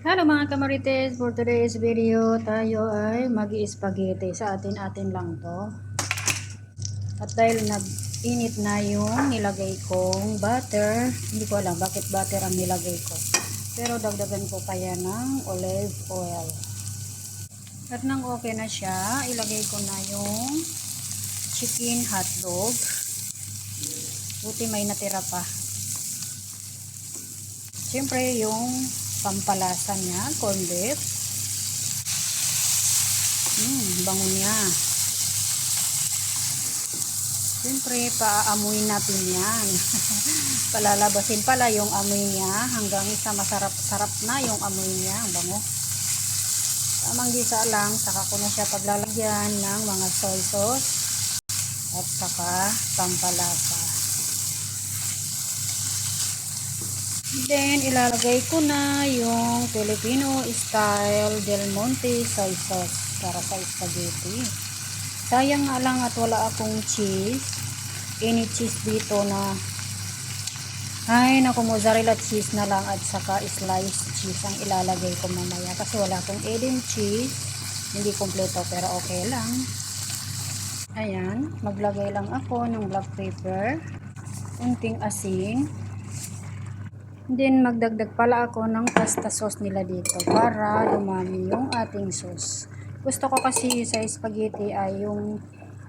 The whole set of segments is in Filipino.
Hello mga kamarites, for today's video tayo ay mag spaghetti sa atin-atin lang to. At dahil nag-init na yung nilagay kong butter, hindi ko alam bakit butter ang nilagay ko. Pero dagdagan ko pa yan ng olive oil. At nang okay na siya, ilagay ko na yung chicken hotdog. Buti may natira pa. Siyempre yung pampalasa niya, corned beef. Hmm, bango niya. Siyempre, paaamuin natin yan. Palalabasin pala yung amoy niya hanggang sa masarap-sarap na yung amoy niya. Ang bango. Tamang gisa lang, saka ko na siya paglalagyan ng mga soy sauce at saka pampalasa. Then, ilalagay ko na yung Filipino style Del Monte soy sauce para sa spaghetti. Sayang nga lang at wala akong cheese. Any cheese dito na ay, naku, mozzarella cheese na lang at saka sliced cheese ang ilalagay ko mamaya kasi wala akong Eden cheese. Hindi kompleto pero okay lang. Ayan, maglagay lang ako ng black pepper, unting asin, Then, magdagdag pala ako ng pasta sauce nila dito para dumami yung ating sauce. Gusto ko kasi sa spaghetti ay yung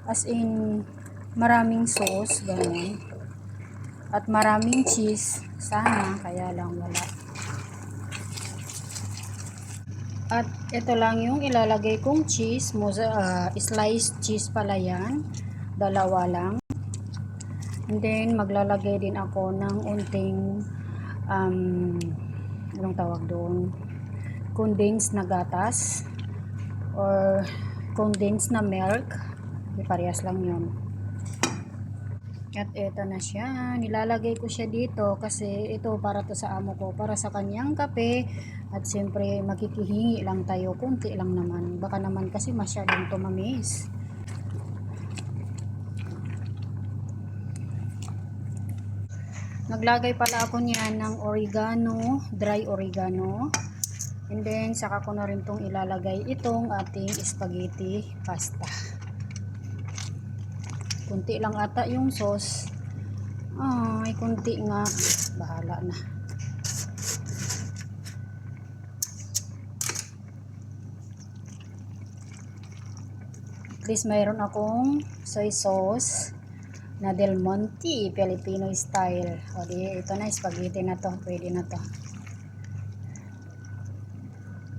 as in maraming sauce, ganyan. At maraming cheese. Sana, kaya lang wala. At ito lang yung ilalagay kong cheese. Moza, uh, sliced cheese pala yan. Dalawa lang. And then, maglalagay din ako ng unting um, anong tawag doon? Condensed na gatas or condensed na milk. Di parehas lang yun. At eto na siya. Nilalagay ko siya dito kasi ito para to sa amo ko para sa kanyang kape. At siyempre makikihingi lang tayo. Kunti lang naman. Baka naman kasi masyadong tumamis Naglagay pala ako niyan ng oregano, dry oregano. And then, saka ko na rin itong ilalagay itong ating spaghetti pasta. Kunti lang ata yung sauce. Ay, kunti nga. Bahala na. At least mayroon akong soy sauce na Del Monte Filipino style. O di, ito na spaghetti na to. Pwede na to.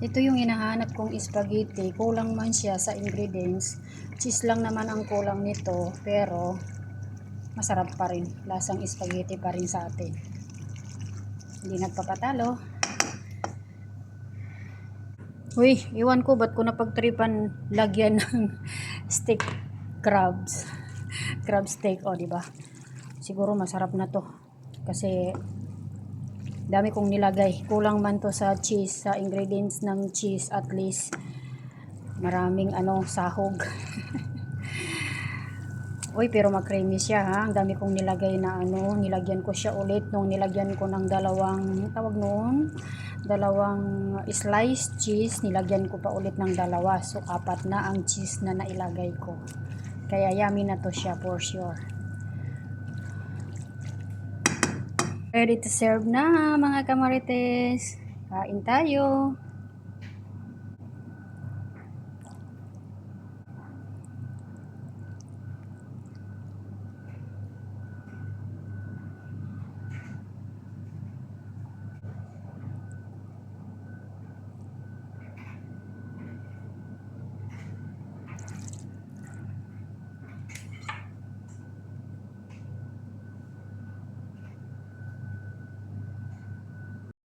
Ito yung hinahanap kong spaghetti. Kulang man siya sa ingredients. Cheese lang naman ang kulang nito. Pero, masarap pa rin. Lasang spaghetti pa rin sa atin. Hindi nagpapatalo. Uy, iwan ko ba't ko napagtripan lagyan ng stick crabs crab steak oh, di ba siguro masarap na to kasi dami kong nilagay kulang man to sa cheese sa ingredients ng cheese at least maraming ano sahog Uy, pero mag-creamy siya ha. Ang dami kong nilagay na ano, nilagyan ko siya ulit nung nilagyan ko ng dalawang, tawag noon, dalawang sliced cheese, nilagyan ko pa ulit ng dalawa. So, apat na ang cheese na nailagay ko. Kaya yummy na to siya for sure. Ready to serve na mga kamarites. Kain tayo.